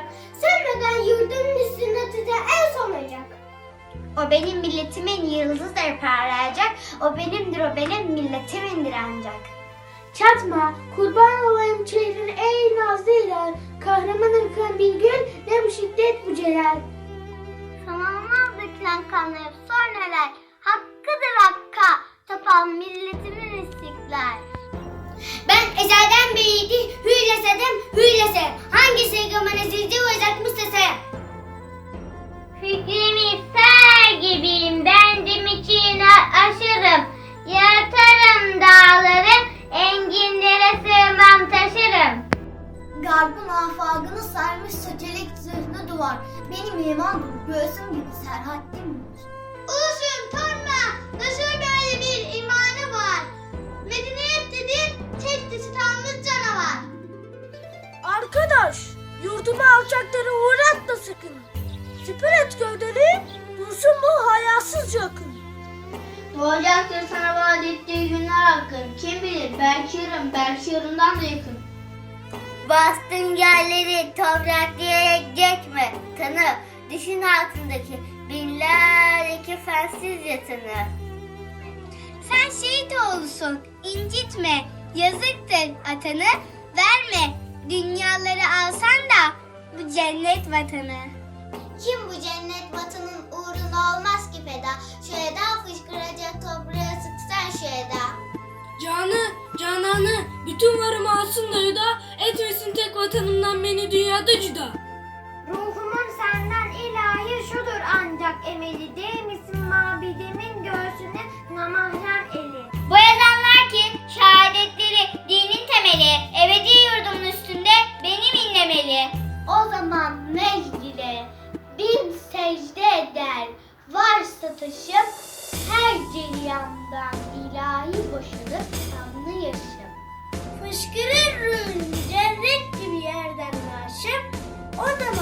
olacak. Sönmeden yurdumun üstünde tüten el sonacak. O benim milletimin yıldızları parlayacak. O benimdir o benim milletimindir ancak. Çatma kurban olayım çehrin ey nazlı iler. Kahraman ırkın bir gün ne bu şiddet bu celal. Sanılmaz dökülen kanlayıp sor neler. Hakkıdır hakka tapan milletimin istiklal. Ben ezelden beri hüylesedim hüylesedim. Hangisi gamana zilci olacak Mustafa? Fikrimi ister gibiyim, bendim içine aşırım. Yatarım dağları, enginlere sığmam taşırım. Garbın afagını sarmış soçelik zırhlı duvar. Benim imanım göğsüm gibi serhattim Ulusum Arkadaş, yurduma alçakları uğratma sakın. Süpür et gövdeni, dursun bu hayasız yakın. Doğacaktır sana vaat ettiği günler hakkın. Kim bilir belki yarın, belki yarından da yakın. Bastın yerleri toprak diyerek geçme. Tanı düşün altındaki binlerce kefensiz yatanı. Sen şehit oğlusun, incitme. Yazıktır atanı, verme. Cennet vatanı. Kim bu cennet vatanın uğruna olmaz ki feda? Şu eda fışkıracak toprağa sıksan şu eda. Canı, cananı, bütün varımı alsın da yuda, etmesin tek vatanımdan beni dünyada cüda. O zaman mecdile bin secde eder varsa taşım her ceryandan ilahi boşanıp kanlı yaşım. Fışkırır ruhun cennet gibi yerden naşım o zaman